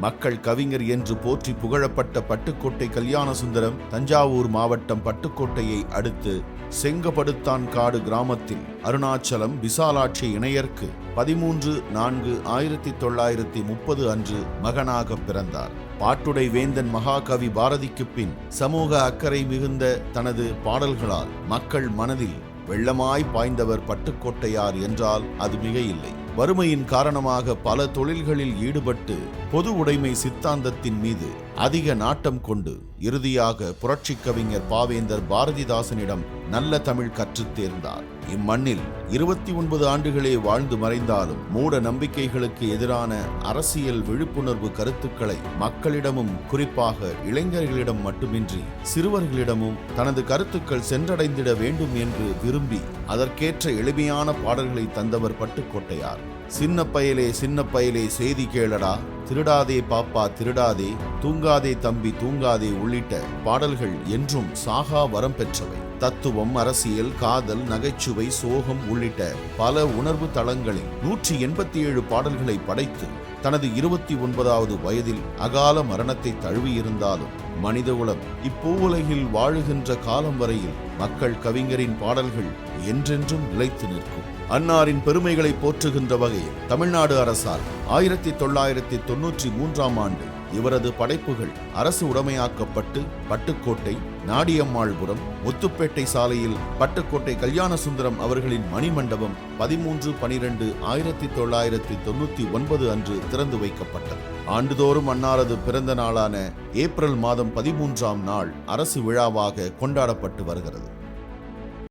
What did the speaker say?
மக்கள் கவிஞர் என்று போற்றி புகழப்பட்ட பட்டுக்கோட்டை கல்யாண சுந்தரம் தஞ்சாவூர் மாவட்டம் பட்டுக்கோட்டையை அடுத்து செங்கபடுத்தான் காடு கிராமத்தில் அருணாச்சலம் விசாலாட்சி இணையர்க்கு பதிமூன்று நான்கு ஆயிரத்தி தொள்ளாயிரத்தி முப்பது அன்று மகனாக பிறந்தார். பாட்டுடை வேந்தன் மகாகவி பாரதிக்குப் பின் சமூக அக்கறை மிகுந்த தனது பாடல்களால் மக்கள் மனதில் வெள்ளமாய் பாய்ந்தவர் பட்டுக்கோட்டையார் என்றால் அது மிக இல்லை வறுமையின் காரணமாக பல தொழில்களில் ஈடுபட்டு பொது உடைமை சித்தாந்தத்தின் மீது அதிக நாட்டம் கொண்டு இறுதியாக புரட்சிக் கவிஞர் பாவேந்தர் பாரதிதாசனிடம் நல்ல தமிழ் கற்றுத் தேர்ந்தார். இம்மண்ணில் இருபத்தி ஒன்பது ஆண்டுகளே வாழ்ந்து மறைந்தாலும் மூட நம்பிக்கைகளுக்கு எதிரான அரசியல் விழிப்புணர்வு கருத்துக்களை மக்களிடமும் குறிப்பாக இளைஞர்களிடம் மட்டுமின்றி சிறுவர்களிடமும் தனது கருத்துக்கள் சென்றடைந்திட வேண்டும் என்று விரும்பி அதற்கேற்ற எளிமையான பாடல்களை தந்தவர் பட்டுக்கோட்டையார். சின்ன பயலே சின்ன பயலே செய்தி கேளடா திருடாதே பாப்பா திருடாதே. தூங்காதே தம்பி தூங்காதே உள்ளிட்ட பாடல்கள் என்றும் சாகா வரம் பெற்றவை. தத்துவம் அரசியல் காதல் நகைச்சுவை சோகம் உள்ளிட்ட பல உணர்வு தளங்களில் நூற்றி எண்பத்தி ஏழு பாடல்களை படைத்து தனது இருபத்தி ஒன்பதாவது வயதில் அகால மரணத்தை தழுவியிருந்தாலும் மனிதகுலம் இப்பூவுலகில் வாழுகின்ற காலம் வரையில் மக்கள் கவிஞரின் பாடல்கள் என்றென்றும் நிலைத்து நிற்கும். அன்னாரின் பெருமைகளை போற்றுகின்ற வகையில் தமிழ்நாடு அரசால் ஆயிரத்தி தொள்ளாயிரத்தி தொன்னூற்றி மூன்றாம் ஆண்டு இவரது படைப்புகள் அரசு உடைமையாக்கப்பட்டு பட்டுக்கோட்டை நாடியம்மாள்புரம் முத்துப்பேட்டை சாலையில் பட்டுக்கோட்டை கல்யாண சுந்தரம் அவர்களின் மணிமண்டபம் பதிமூன்று பனிரெண்டு ஆயிரத்தி தொள்ளாயிரத்தி தொண்ணூத்தி ஒன்பது அன்று திறந்து வைக்கப்பட்டது. ஆண்டுதோறும் அன்னாரது பிறந்த நாளான ஏப்ரல் மாதம் பதிமூன்றாம் நாள் அரசு விழாவாக கொண்டாடப்பட்டு வருகிறது.